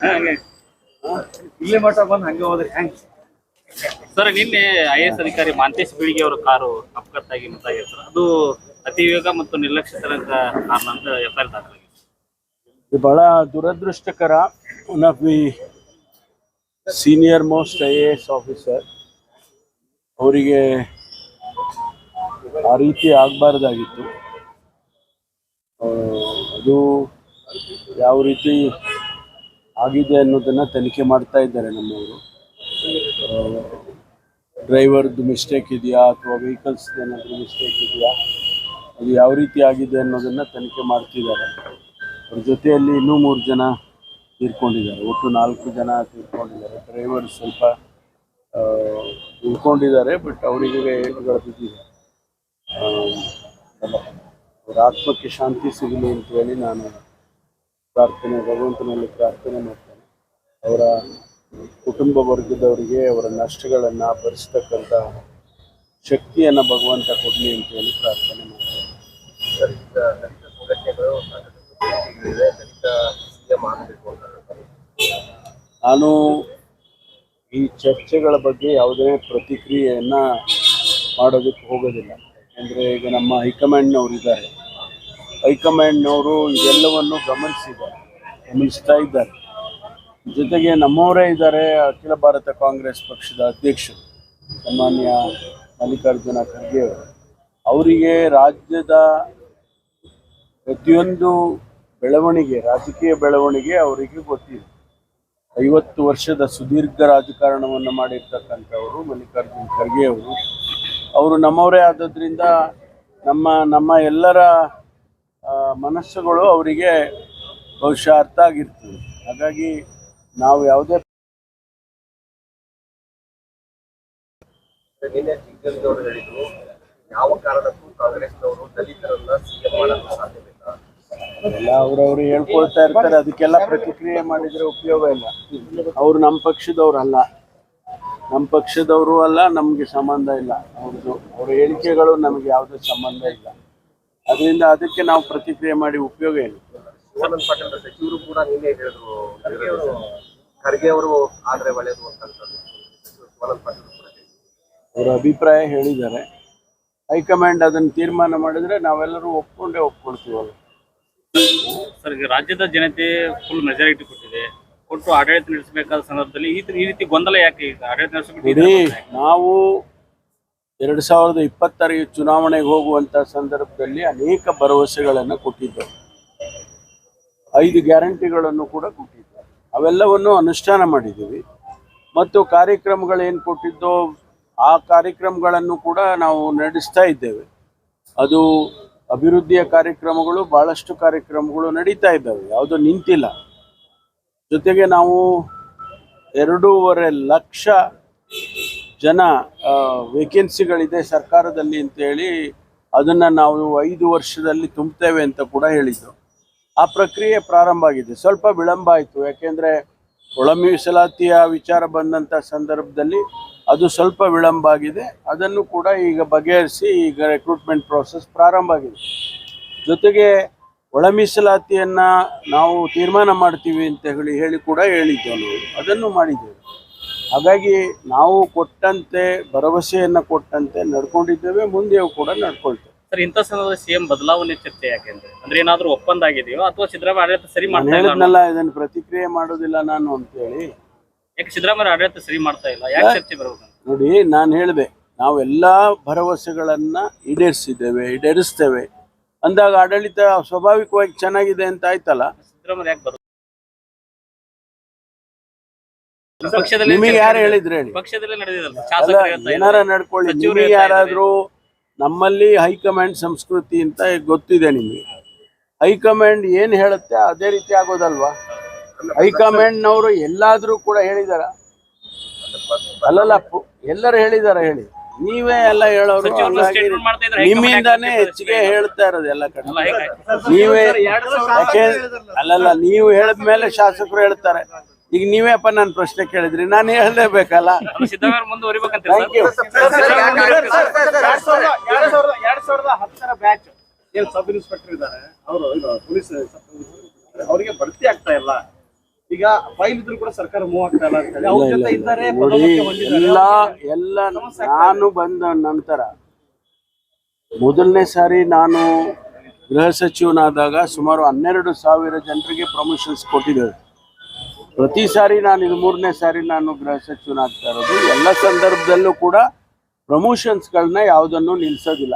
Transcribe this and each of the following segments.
ಇಲ್ಲಿ ಮಠ ಬಂದು ಹಂಗೆ ಹೋದ್ರೆ ಹೆಂಗ್ ಸರ್ ನಿನ್ನೆ ಐ ಎಸ್ ಅಧಿಕಾರಿ ಮಾಂತೇಶ್ ಬೀಳಿಗೆ ಅವರ ಕಾರು ಅಪಘಾತಾಗಿ ಮೃತವಾಗಿತ್ತು ಸರ್ ಅದು ಅತಿ ವೇಗ ಮತ್ತು ನಿರ್ಲಕ್ಷ್ಯತನಕ ಕಾರಣ ಅಂತ ಎಫ್ ಐ ಆರ್ ದಾಖಲಾಗಿದೆ. ಇದು ಬಹಳ ದುರದೃಷ್ಟಕರ one of the senior most I A S officer ಅವರಿಗೆ ಆ ರೀತಿ ಆಗಬಾರ್ದಾಗಿತ್ತು. ಅದು ಯಾವ ರೀತಿ ಆಗಿದೆ ಅನ್ನೋದನ್ನು ತನಿಖೆ ಮಾಡ್ತಾ ಇದ್ದಾರೆ ನಮ್ಮವರು. ಡ್ರೈವರ್ದು ಮಿಸ್ಟೇಕ್ ಇದೆಯಾ ಅಥವಾ ವೆಹಿಕಲ್ಸ್ ಏನಾದರೂ ಮಿಸ್ಟೇಕ್ ಇದೆಯಾ? ಅದು ಯಾವ ರೀತಿ ಆಗಿದೆ ಅನ್ನೋದನ್ನು ತನಿಖೆ ಮಾಡ್ತಿದ್ದಾರೆ. ಅವ್ರ ಜೊತೆಯಲ್ಲಿ ಇನ್ನೂ ಮೂರು ಜನ ತೀರ್ಕೊಂಡಿದ್ದಾರೆ. ಒಟ್ಟು ನಾಲ್ಕು ಜನ ತೀರ್ಕೊಂಡಿದ್ದಾರೆ. ಡ್ರೈವರ್ ಸ್ವಲ್ಪ ಉಳ್ಕೊಂಡಿದ್ದಾರೆ, ಬಟ್ ಅವರಿಗೆ ಏಟುಗಳು ಬಿದ್ದಿದೆ ಅವ್ರ ಆತ್ಮಕ್ಕೆ ಶಾಂತಿ ಸಿಗಲಿ ಅಂತೇಳಿ ನಾನು ಪ್ರಾರ್ಥನೆ ಭಗವಂತನಲ್ಲಿ ಪ್ರಾರ್ಥನೆ ಮಾಡ್ತಾನೆ. ಅವರ ಕುಟುಂಬ ವರ್ಗದವರಿಗೆ ಅವರ ನಷ್ಟಗಳನ್ನು ಭರಿಸ್ತಕ್ಕಂಥ ಶಕ್ತಿಯನ್ನು ಭಗವಂತ ಕೊಡಲಿ ಅಂತ ಹೇಳಿ ಪ್ರಾರ್ಥನೆ ಮಾಡ್ತೇನೆ. ನಾನು ಈ ಚರ್ಚೆಗಳ ಬಗ್ಗೆ ಯಾವುದೇ ಪ್ರತಿಕ್ರಿಯೆಯನ್ನ ಮಾಡೋದಕ್ಕೆ ಹೋಗೋದಿಲ್ಲ. ಅಂದರೆ ಈಗ ನಮ್ಮ ಹೈಕಮಾಂಡ್ನವರು ಇದ್ದಾರೆ. ಹೈಕಮಾಂಡ್ನವರು ಇದೆಲ್ಲವನ್ನು ಗಮನಿಸಿದ್ದಾರೆ, ಗಮನಿಸ್ತಾ ಇದ್ದಾರೆ. ಜೊತೆಗೆ ನಮ್ಮವರೇ ಇದ್ದಾರೆ, ಅಖಿಲ ಭಾರತ ಕಾಂಗ್ರೆಸ್ ಪಕ್ಷದ ಅಧ್ಯಕ್ಷರು, ಸನ್ಮಾನ್ಯ ಮಲ್ಲಿಕಾರ್ಜುನ ಖರ್ಗೆ ಅವರು. ಅವರಿಗೆ ರಾಜ್ಯದ ಪ್ರತಿಯೊಂದು ಬೆಳವಣಿಗೆ, ರಾಜಕೀಯ ಬೆಳವಣಿಗೆ ಅವರಿಗೆ ಗೊತ್ತಿದೆ. ಐವತ್ತು ವರ್ಷದ ಸುದೀರ್ಘ ರಾಜಕಾರಣವನ್ನು ಮಾಡಿರ್ತಕ್ಕಂಥವರು ಮಲ್ಲಿಕಾರ್ಜುನ ಖರ್ಗೆ ಅವರು. ಅವರು ನಮ್ಮವರೇ ಆದದ್ರಿಂದ ನಮ್ಮ ನಮ್ಮ ಎಲ್ಲರ ಮನಸ್ಸುಗಳು ಅವರಿಗೆ ಬಹುಶಃ ಅರ್ಥ ಆಗಿರ್ತದೆ. ಹಾಗಾಗಿ ನಾವು ಯಾವುದೇ ನಿನ್ನೆ ಜಿಗ್ಗಲ್ದವರು ಹೇಳಿದ್ರು ಯಾವ ಕಾರಣಕ್ಕೂ ಕಾಂಗ್ರೆಸ್ನವರು ದಲಿತರನ್ನ ಸಿಎಂ ಮಾಡಲು ಸಾಧ್ಯವಿಲ್ಲ. ಎಲ್ಲ ಅವ್ರವ್ರು ಹೇಳ್ಕೊಳ್ತಾ ಇರ್ತಾರೆ ಅದಕ್ಕೆಲ್ಲ ಪ್ರತಿಕ್ರಿಯೆ ಮಾಡಿದ್ರೆ ಉಪಯೋಗ ಇಲ್ಲ. ಅವ್ರು ನಮ್ಮ ಪಕ್ಷದವ್ರು ಅಲ್ಲ. ನಮ್ಮ ಪಕ್ಷದವರು ಅಲ್ಲ ನಮಗೆ ಸಂಬಂಧ ಇಲ್ಲ. ಅವ್ರದ್ದು ಅವ್ರ ಹೇಳಿಕೆಗಳು ನಮಗೆ ಯಾವುದೇ ಸಂಬಂಧ ಇಲ್ಲ. ಅದರಿಂದ ಅದಕ್ಕೆ ನಾವು ಪ್ರತಿಕ್ರಿಯೆ ಮಾಡಿ ಉಪಯೋಗ ಇಲ್ಲ ಶಿವಾನಂದ ಪಾಟೀಲ್ ಸಚಿವರು ಕೂಡ ನಿನ್ನೆ ಹೇಳಿದ್ರು ಖರ್ಗೆ ಅವರು ಆದ್ರೆ ಒಳ್ಳೇದು ಅಂತ ಪಾಟೀಲ್ ಅವರ ಅಭಿಪ್ರಾಯ ಹೇಳಿದ್ದಾರೆ. ಹೈಕಮಾಂಡ್ ಅದನ್ನು ತೀರ್ಮಾನ ಮಾಡಿದ್ರೆ ನಾವೆಲ್ಲರೂ ಒಪ್ಕೊಂಡೇ ಒಪ್ಕೊಳ್ತೀವಲ್ಲ. ಸರ್ ಈಗ ರಾಜ್ಯದ ಜನತೆ ಫುಲ್ ಮೆಜಾರಿಟಿ ಕೊಟ್ಟಿದೆ. ಕೊಟ್ಟು ಆಡಳಿತ ನಡೆಸಬೇಕಾದ ಸಂದರ್ಭದಲ್ಲಿ ಈ ಈ ರೀತಿ ಗೊಂದಲ ಯಾಕೆ ಈಗ? ಆಡಳಿತ ನಡೆಸಬೇಕು ನಾವು ಎರಡು ಸಾವಿರದ ಇಪ್ಪತ್ತರ ಚುನಾವಣೆಗೆ ಹೋಗುವಂತಹ ಸಂದರ್ಭದಲ್ಲಿ ಅನೇಕ ಭರವಸೆಗಳನ್ನು ಕೊಟ್ಟಿದ್ದರು. ಐದು ಗ್ಯಾರಂಟಿಗಳನ್ನು ಕೂಡ ಕೊಟ್ಟಿದ್ದರು. ಅವೆಲ್ಲವನ್ನು ಅನುಷ್ಠಾನ ಮಾಡಿದ್ದೀವಿ. ಮತ್ತು ಕಾರ್ಯಕ್ರಮಗಳೇನು ಕೊಟ್ಟಿದ್ದೋ ಆ ಕಾರ್ಯಕ್ರಮಗಳನ್ನು ಕೂಡ ನಾವು ನಡೆಸ್ತಾ ಇದ್ದೇವೆ. ಅದು ಅಭಿವೃದ್ಧಿಯ ಕಾರ್ಯಕ್ರಮಗಳು ಭಾಳಷ್ಟು ಕಾರ್ಯಕ್ರಮಗಳು ನಡೀತಾ ಇದ್ದಾವೆ. ಯಾವುದು ನಿಂತಿಲ್ಲ. ಜೊತೆಗೆ ನಾವು ಎರಡೂವರೆ ಲಕ್ಷ ಜನ ವೇಕೆನ್ಸಿಗಳಿದೆ ಸರ್ಕಾರದಲ್ಲಿ ಅಂತೇಳಿ ಅದನ್ನು ನಾವು ಐದು ವರ್ಷದಲ್ಲಿ ತುಂಬ್ತೇವೆ ಅಂತ ಕೂಡ ಹೇಳಿದರು. ಆ ಪ್ರಕ್ರಿಯೆ ಪ್ರಾರಂಭ ಆಗಿದೆ. ಸ್ವಲ್ಪ ವಿಳಂಬ ಆಯಿತು. ಯಾಕೆಂದರೆ ಒಳ ಮೀಸಲಾತಿಯ ವಿಚಾರ ಬಂದಂಥ ಸಂದರ್ಭದಲ್ಲಿ ಅದು ಸ್ವಲ್ಪ ವಿಳಂಬ ಆಗಿದೆ. ಅದನ್ನು ಕೂಡ ಈಗ ಬಗೆಹರಿಸಿ ಈಗ ರೆಕ್ರೂಟ್ಮೆಂಟ್ ಪ್ರೋಸೆಸ್ ಪ್ರಾರಂಭ ಆಗಿದೆ. ಜೊತೆಗೆ ಒಳ ಮೀಸಲಾತಿಯನ್ನು ನಾವು ತೀರ್ಮಾನ ಮಾಡ್ತೀವಿ ಅಂತ ಹೇಳಿ ಹೇಳಿ ಕೂಡ ಹೇಳಿದ್ದೆವು. ಅದನ್ನು ಮಾಡಿದ್ದೇವೆ. ಹಾಗಾಗಿ ನಾವು ಕೊಟ್ಟಂತೆ ಭರವಸೆಯನ್ನು ಕೊಟ್ಟಂತೆ ನಡ್ಕೊಂಡಿದ್ದೇವೆ ಮುಂದೆಯೂ ಕೂಡ ನಡ್ಕೊಳ್ತೇವೆ. ಸರ್ ಇಂಥ ಸಂದರ್ಭದಲ್ಲಿ ಸಿಎಂ ಬದಲಾವಣೆ ಚರ್ಚೆ ಯಾಕೆ ಅಂದ್ರೆ ಏನಾದ್ರೂ ಒಪ್ಪಂದ ಆಗಿದೆಯೋ ಅಥವಾ ಸಿದ್ದರಾಮಯ್ಯ ಆಡಳಿತ ಸರಿ ನಾನು ಮಾಡ್ತಾ ಇಲ್ಲ ಹೇಳಿದ್ನಲ್ಲ ಇದನ್ನು ಪ್ರತಿಕ್ರಿಯೆ ಮಾಡೋದಿಲ್ಲ ನಾನು ಅಂತೇಳಿ. ಯಾಕೆ ಸಿದ್ದರಾಮಯ್ಯ ಆಡಳಿತ ಸರಿ ಮಾಡ್ತಾ ಇಲ್ಲ? ಯಾಕೆ ಚರ್ಚೆ ಬರಬೇಕು? ನೋಡಿ ನಾನು ಹೇಳಿದೆ ನಾವೆಲ್ಲ ಭರವಸೆಗಳನ್ನು ಈಡೇರಿಸಿದ್ದೇವೆ ಈಡೇರಿಸ್ತೇವೆ. ಅಂದಾಗ ಆಡಳಿತ ಸ್ವಾಭಾವಿಕವಾಗಿ ಚೆನ್ನಾಗಿದೆ ಅಂತ ಆಯ್ತಲ್ಲ? ಸಿದ್ದರಾಮಯ್ಯ ಯಾಕೆ ಪಕ್ಷದಲ್ಲಿ ನಿಮಗೆ ಯಾರು ಹೇಳಿದ್ರು ಹೇಳಿ? ಪಕ್ಷದಲ್ಲೇ ನಡೆದಿದಲ್ಲ. ಶಾಸಕರು ಹೇಳ್ತಾ ಏನಾರ. ನಡ್ಕೊಳ್ಳಿ ಸಚಿವರು ನಿಮಗೆ ಹೇಳ್ತಾ ಇದ್ದಾರೆ. ಯಾರಾದ್ರೂ ನಮ್ಮಲ್ಲಿ ಹೈಕಮಾಂಡ್ ಸಂಸ್ಕೃತಿ ಅಂತ ಗೊತ್ತಿದೆ ನಿಮಗೆ. ಹೈಕಮಾಂಡ್ ಏನ್ ಹೇಳುತ್ತೆ ಅದೇ ರೀತಿ ಆಗೋದಲ್ವಾ? ಹೈಕಮಾಂಡ್ನವರು ಎಲ್ಲಾದ್ರೂ ಕೂಡ ಹೇಳಿದಾರ? ಅಲ್ಲಲ್ಲ ಪು- ಎಲ್ಲರೂ ಹೇಳಿದಾರ ಹೇಳಿ. ನೀವೇ ಎಲ್ಲ ಹೇಳೋರು ಸಚಿವರು ಹಂಗಾಗಿ statement ಮಾಡ್ತಾ ಇದ್ರೆ ನಿಮ್ಮಿಂದಾನೇ ಹೈಕಮಾಂಡ್ ಹೆಚ್ಚಿಗೆ ಹೇಳ್ತಾ ಇರೋದು ಎಲ್ಲ ಕಡೆ. ಅಲ್ಲ, ಹೇಗೆ? ನೀವೇ ಯಾಕೆ ಅಲ್ಲಲ್ಲ ನೀವು ಹೇಳಿದ್ಮೇಲೆ ಶಾಸಕರು ಹೇಳ್ತಾರೆ. ಈಗ ನೀವೇಪ್ಪ ನನ್ನ ಪ್ರಶ್ನೆ ಕೇಳಿದ್ರಿ ನಾನು ಹೇಳಲೇಬೇಕಲ್ಲ ಬೇಕಲ್ಲ ಎರಡ್ ಸಾವಿರದ ಹತ್ತರ ಬ್ಯಾಚ್ ಏನ್ ಸಬ್ ಇನ್ಸ್ಪೆಕ್ಟರ್ ಇದ್ದಾರೆ ಅವರು ಇದು ಪೊಲೀಸ್ ಅವರಿಗೆ ಭರ್ತಿ ಆಗ್ತಾ ಇಲ್ಲ ಈಗ ಫೈಲ್ ಇದ್ರು ಕೂಡ ಸರ್ಕಾರ ಮೂವ್ ಆಗ್ತಾ ಇಲ್ಲ ಅಂತ ಹೇಳಿ ಅವ್ರ ಜೊತೆ ಇದ್ದಾರೆ ಎಲ್ಲ ಎಲ್ಲ ನಾನು ಬಂದ ನಂತರ ಮೊದಲನೇ ಸಾರಿ ನಾನು ಗೃಹ ಸಚಿವನಾದಾಗ ಸುಮಾರು ಹನ್ನೆರಡು ಸಾವಿರ ಜನರಿಗೆ ಪ್ರಮೋಷನ್ಸ್ ಕೊಟ್ಟಿದ್ದೇವೆ ಪ್ರತಿ ಸಾರಿ ನಾನು ಇದು ಮೂರನೇ ಸಾರಿ ನಾನು ಗೃಹ ಸಚಿವನಾಗ್ತಾ ಇರೋದು. ಎಲ್ಲ ಸಂದರ್ಭದಲ್ಲೂ ಕೂಡ ಪ್ರಮೋಷನ್ಸ್ಗಳನ್ನ ಯಾವುದನ್ನು ನಿಲ್ಲಿಸೋದಿಲ್ಲ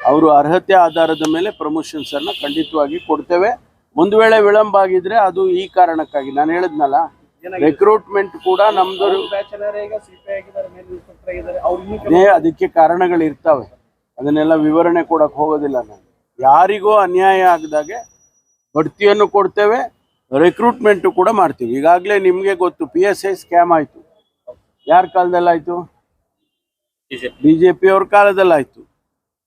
ಅವರು ಅರ್ಹತೆ ಆಧಾರದ ಮೇಲೆ ಪ್ರಮೋಷನ್ಸನ್ನು ಖಂಡಿತವಾಗಿ ಕೊಡ್ತೇವೆ. ಒಂದು ವೇಳೆ ವಿಳಂಬ ಆಗಿದ್ರೆ ಅದು ಈ ಕಾರಣಕ್ಕಾಗಿ. ನಾನು ಹೇಳಿದ್ನಲ್ಲ ರೆಕ್ರೂಟ್ಮೆಂಟ್ ಕೂಡ ನಮ್ದು ಅದಕ್ಕೆ ಕಾರಣಗಳು ಇರ್ತವೆ. ಅದನ್ನೆಲ್ಲ ವಿವರಣೆ ಕೊಡಕ್ಕೆ ಹೋಗೋದಿಲ್ಲ ನಾನು. ಯಾರಿಗೂ ಅನ್ಯಾಯ ಆಗದಾಗೆ ಬಡ್ತಿಯನ್ನು ಕೊಡ್ತೇವೆ. ರಿಕ್ರೂಟ್ಮೆಂಟ್ ಕೂಡ ಮಾಡ್ತೀವಿ. ಈಗಾಗಲೇ ನಿಮಗೆ ಗೊತ್ತು ಪಿ ಎಸ್ ಐ ಸ್ಕ್ಯಾಮ್ ಆಯಿತು. ಯಾರ ಕಾಲದಲ್ಲಾಯಿತು? ಬಿ ಜೆ ಪಿ ಅವ್ರ ಕಾಲದಲ್ಲಾಯಿತು.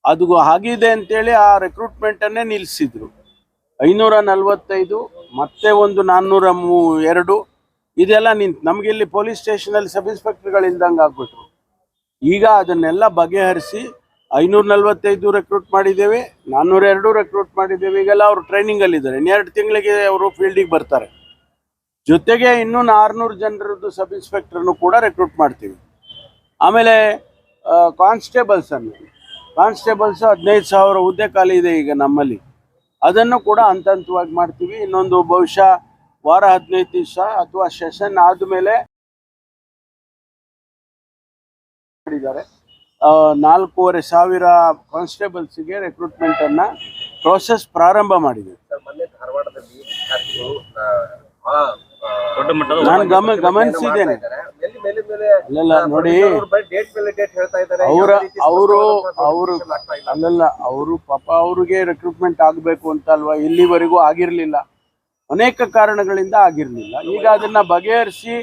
ಅದು ಆಗಿದೆ ಅಂತೇಳಿ ಆ ರಿಕ್ರೂಟ್ಮೆಂಟನ್ನೇ ನಿಲ್ಲಿಸಿದ್ರು ಐನೂರ ನಲವತ್ತೈದು, ಮತ್ತೆ ಒಂದು ನಾನ್ನೂರ ಮೂ, ಎರಡು, ಇದೆಲ್ಲ ನಿಂತು, ನಮಗೆ ಇಲ್ಲಿ ಪೊಲೀಸ್ ಸ್ಟೇಷನಲ್ಲಿ ಸಬ್ ಇನ್ಸ್ಪೆಕ್ಟರ್ಗಳು ಇಲ್ದಂಗೆ ಆಗ್ಬಿಟ್ರು. ಈಗ ಅದನ್ನೆಲ್ಲ ಬಗೆಹರಿಸಿ ಐನೂರ ನಲವತ್ತೈದು ರೆಕ್ರೂಟ್ ಮಾಡಿದ್ದೇವೆ ನಾನ್ನೂರ ಎರಡು ರೆಕ್ರೂಟ್ ಮಾಡಿದ್ದೇವೆ. ಈಗೆಲ್ಲ ಅವರು ಟ್ರೈನಿಂಗಲ್ಲಿದ್ದಾರೆ ಇನ್ನೆರಡು ತಿಂಗಳಿಗೆ ಅವರು ಫೀಲ್ಡಿಗೆ ಬರ್ತಾರೆ. ಜೊತೆಗೆ ಇನ್ನೂ ಆರುನೂರು ಜನರದ್ದು ಸಬ್ ಇನ್ಸ್ಪೆಕ್ಟರ್ನು ಕೂಡ ರೆಕ್ರೂಟ್ ಮಾಡ್ತೀವಿ. ಆಮೇಲೆ ಕಾನ್ಸ್ಟೇಬಲ್ಸ್ ಅನ್ನು. ಕಾನ್ಸ್ಟೇಬಲ್ಸ್ ಹದಿನೈದು ಸಾವಿರ ಹುದ್ದೆ ಖಾಲಿ ಇದೆ ಈಗ ನಮ್ಮಲ್ಲಿ. ಅದನ್ನು ಕೂಡ ಹಂತ ಹಂತವಾಗಿ ಮಾಡ್ತೀವಿ. ಇನ್ನೊಂದು ಬಹುಶಃ ವಾರ ಹದಿನೈದು ದಿವಸ ಅಥವಾ ಸೆಷನ್ ಆದಮೇಲೆ ಮಾಡಿದ್ದಾರೆ. ನಾಲ್ಕೂವರೆ ಸಾವಿರ ಕಾನ್ಸ್ಟೇಬಲ್ಸ್ಗೆ ಅನ್ನ ಪ್ರೋಸೆಸ್ ಪ್ರಾರಂಭ ಮಾಡಿದೆ. ಸರ್ ಮೊನ್ನೆ ಧಾರವಾಡದಲ್ಲಿ ವಿದ್ಯಾರ್ಥಿಗಳು ಆ, ದೊಡ್ಡ ಮಟ್ಟದ ನಾನು ಗಮ ಗಮನಿಸಿದ್ದೇನೆ. ಅಲ್ಲಲ್ಲ ನೋಡಿ. ಡೇಟ್ ಮೇಲೆ ಡೇಟ್ ಹೇಳ್ತಾ ಇದ್ದಾರೆ. ಅವರ ಅವರು ಅವರು ಅಲ್ಲಲ್ಲ ಅವರು ಪಾಪ ಅವ್ರಿಗೆ ರೆಕ್ರೂಟ್ಮೆಂಟ್ ಆಗಬೇಕು ಅಂತ ಅಲ್ವಾ? ಇಲ್ಲಿವರೆಗೂ ಆಗಿರಲಿಲ್ಲ. ಅನೇಕ ಕಾರಣಗಳಿಂದ ಆಗಿರಲಿಲ್ಲ. ಈಗ ಅದನ್ನ ಬಗೆಹರಿಸಿ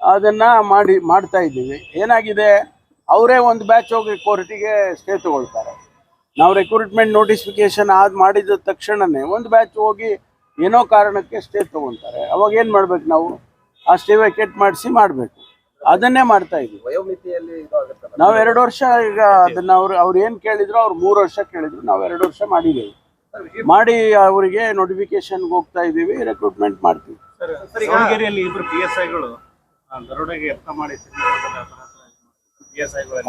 ಅದನ್ನ ಮಾಡಿ ಮಾಡ್ತಾ ಇದ್ದೀವಿ. ಏನಾಗಿದೆ? ಅವರೇ ಒಂದು ಬ್ಯಾಚ್ ಹೋಗಿ ಕೋರ್ಟಿಗೆ ಸ್ಟೇ ತಗೊಳ್ತಾರೆ. ನಾವು ರೆಕ್ರೂಟ್ಮೆಂಟ್ ನೋಟಿಫಿಕೇಶನ್ ಆದ ಮಾಡಿದ ತಕ್ಷಣನೇ ಒಂದು ಬ್ಯಾಚ್ ಹೋಗಿ ಏನೋ ಕಾರಣಕ್ಕೆ ಸ್ಟೇ ತಗೊಳ್ತಾರೆ. ಅವಾಗ ಏನು ಮಾಡ್ಬೇಕು ನಾವು? ಆ ಸ್ಟೇ ವೆಕೇಟ್ ಮಾಡಿಸಿ ಮಾಡಬೇಕು. ಅದನ್ನೇ ಮಾಡ್ತಾ ಇದ್ವಿ ವಯೋಮಿತಿಯಲ್ಲಿ ನಾವು ಎರಡು ವರ್ಷ ಈಗ ಅದನ್ನ ಅವ್ರು ಅವ್ರು ಏನು ಕೇಳಿದ್ರು ಅವ್ರು ಮೂರು ವರ್ಷ ಕೇಳಿದ್ರು. ನಾವು ಎರಡು ವರ್ಷ ಮಾಡಿದ್ದೇವೆ ಮಾಡಿ ಅವರಿಗೆ ನೋಟಿಫಿಕೇಶನ್ ಹೋಗ್ತಾ ಇದ್ದೀವಿ ರೆಕ್ರೂಟ್ಮೆಂಟ್ ಮಾಡ್ತೀವಿ.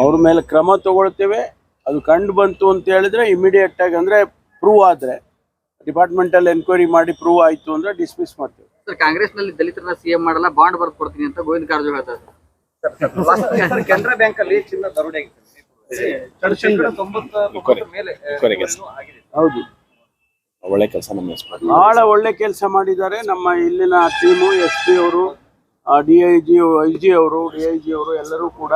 ಅವ್ರ ಮೇಲೆ ಕ್ರಮ ತಗೊಳ್ತೇವೆ. ಅದು ಕಂಡು ಬಂತು ಅಂತ ಹೇಳಿದ್ರೆ ಇಮಿಡಿಯೇಟ್ ಆಗಿ ಅಂದ್ರೆ ಪ್ರೂವ್ ಆದ್ರೆ ಡಿಪಾರ್ಟ್ಮೆಂಟ್ ಅಲ್ಲಿ ಎನ್ಕ್ವೈರಿ ಮಾಡಿ ಪ್ರೂವ್ ಆಯ್ತು ಅಂದ್ರೆ ಡಿಸ್ಮಿಸ್ ಮಾಡ್ತೇವೆ. ಸರ್ ಕಾಂಗ್ರೆಸ್ನಲ್ಲಿ ದಲಿತರನ್ನ ಸಿಎಂ ಮಾಡಲ್ಲ ಬಾಂಡ್ ಬರ್ದು ಕೊಡ್ತೀನಿ ಅಂತ ಗೋವಿಂದ ಕಾರಜೋಳ ಹೇಳ್ತಾರೆ. ಸರ್, ಕೆನರಾ ಬ್ಯಾಂಕ್ ಅಲ್ಲಿ ಚಿನ್ನ ದರೋಡೆ ಹೌದು. ಒಳ್ಳೆ ಕೆಲಸ ನಮ್ಮ ಬಹಳ ಒಳ್ಳೆ ಕೆಲಸ ಮಾಡಿದ್ದಾರೆ. ನಮ್ಮ ಇಲ್ಲಿನ ಟೀಮು ಎಸ್ ಪಿ ಅವರು D I G I G ಅವರು ಡಿ ಐ ಜಿ ಅವರು ಎಲ್ಲರೂ ಕೂಡ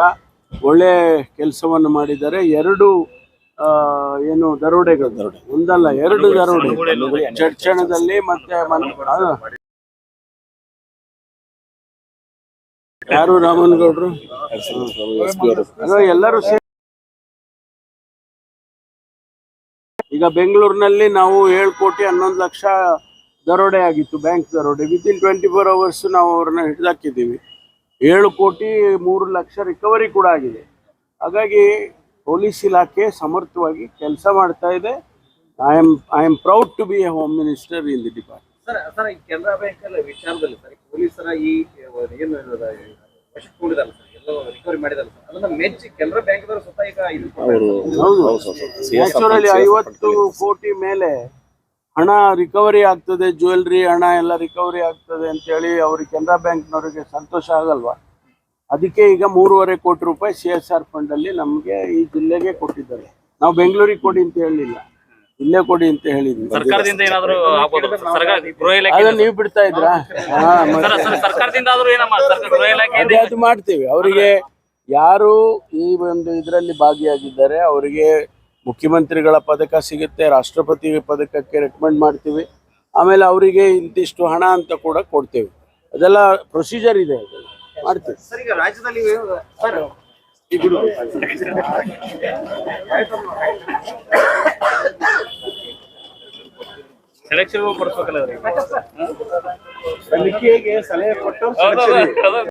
ಒಳ್ಳೆ ಕೆಲಸವನ್ನು ಮಾಡಿದ್ದಾರೆ. ಎರಡು ಏನು ದರೋಡೆಗಳು. ದರೋಡೆ. ಒಂದಲ್ಲ ಎರಡು ದರೋಡೆ. ಚರ್ಚಣದಲ್ಲಿ ಮತ್ತೆ ಯಾರು ರಾಮನ್ ಗೌಡ್ರು ಎಲ್ಲರೂ ಸೇರಿ ಈಗ ಬೆಂಗಳೂರಿನಲ್ಲಿ ನಾವು ಏಳು ಕೋಟಿ ಹನ್ನೊಂದು ಲಕ್ಷ ದರೋಡೆ ಆಗಿತ್ತು ಬ್ಯಾಂಕ್ ದರೋಡೆ. Within twenty four hours ನಾವು ಅವ್ರನ್ನ ಹಿಡಿದಾಕಿದ್ದೀವಿ. ಏಳು ಕೋಟಿ ಮೂರು ಲಕ್ಷ ರಿಕವರಿ ಕೂಡ ಆಗಿದೆ. ಹಾಗಾಗಿ ಪೊಲೀಸ್ ಇಲಾಖೆ ಸಮರ್ಥವಾಗಿ ಕೆಲಸ ಮಾಡ್ತಾ ಇದೆ. I am I am proud to be a home minister in the department sir sir ಈ ಕೆನರಾ ಬ್ಯಾಂಕ್ ಅಲ್ಲಿ ವಿಚಾರದಲ್ಲಿ ಸರ್ ಪೊಲೀಸರ ಈ ಏನು ಕೂಡಿದಲ್ಲ ಸರ್ ಎಲ್ಲ ರಿಕವರಿ ಮಾಡಿದಲ್ಲ ಸರ್ ಅದನ್ನ ಮೆಚ್ಚಿ ಕೆನರಾ ಬ್ಯಾಂಕ್ ದವರು ಸ್ವತಃ ಈಗ ಇದು ಅವರು ನ್ಯಾಚುರಲಿ ಐವತ್ತು ಕೋಟಿ ಮೇಲೆ ಹಣ ರಿಕವರಿ ಆಗ್ತದೆ ಜ್ಯುವೆಲ್ರಿ ಹಣ ಎಲ್ಲ ರಿಕವರಿ ಆಗ್ತದೆ ಅಂತೇಳಿ ಅವ್ರಿಗೆ ಕೆನರಾ ಬ್ಯಾಂಕ್ನವರಿಗೆ ಸಂತೋಷ ಆಗಲ್ವಾ? ಅದಕ್ಕೆ ಈಗ ಮೂರುವರೆ ಕೋಟಿ ರೂಪಾಯಿ ಸಿ ಎಸ್ ಆರ್ ಫಂಡಲ್ಲಿ ಅಲ್ಲಿ ನಮಗೆ ಈ ಜಿಲ್ಲೆಗೆ ಕೊಟ್ಟಿದ್ದಾರೆ. ನಾವು ಬೆಂಗಳೂರಿಗೆ ಕೊಡಿ ಅಂತ ಹೇಳಲಿಲ್ಲ ಇಲ್ಲೇ ಕೊಡಿ ಅಂತ ಹೇಳಿದ್ವಿ. ಸರ್ಕಾರದಿಂದ ಏನಾದ್ರು ಆಗ್ಬೋದು? ಸರ್ಕಾರ ಗೃಹ ಇಲಾಖೆ ಅದನ್ನ ನೀವು ಬಿಡ್ತಾ ಇದ್ರಾ? ಹಾ, ಮತ್ತೆ. ಸರ್ ಸರ್ ಸರ್ಕಾರದಿಂದ ಆದ್ರೂ ಏನಮ್ಮ? ಸರ್ಕಾರ ಗೃಹ ಇಲಾಖೆಯಿಂದ ಅದೇ ಅದು ಮಾಡ್ತೀವಿ. ಅವರಿಗೆ ಯಾರು ಈ ಒಂದು ಇದರಲ್ಲಿ ಭಾಗಿಯಾಗಿದ್ದಾರೆ. ಅವರಿಗೆ ಮುಖ್ಯಮಂತ್ರಿಗಳ ಪದಕ ಸಿಗುತ್ತೆ ರಾಷ್ಟ್ರಪತಿ ಪದಕಕ್ಕೆ ರೆಕಮೆಂಡ್ ಮಾಡ್ತೀವಿ. ಆಮೇಲೆ ಅವರಿಗೆ ಇಂತಿಷ್ಟು ಹಣ ಅಂತ ಕೂಡ ಕೊಡ್ತೇವೆ. ಅದೆಲ್ಲ ಪ್ರೊಸೀಜರ್ ಇದೆ ಮಾಡ್ತೀವಿ. ಸೆಲೆಕ್ಷನ್ ಸಲಹೆ ಕೊಟ್ಟು.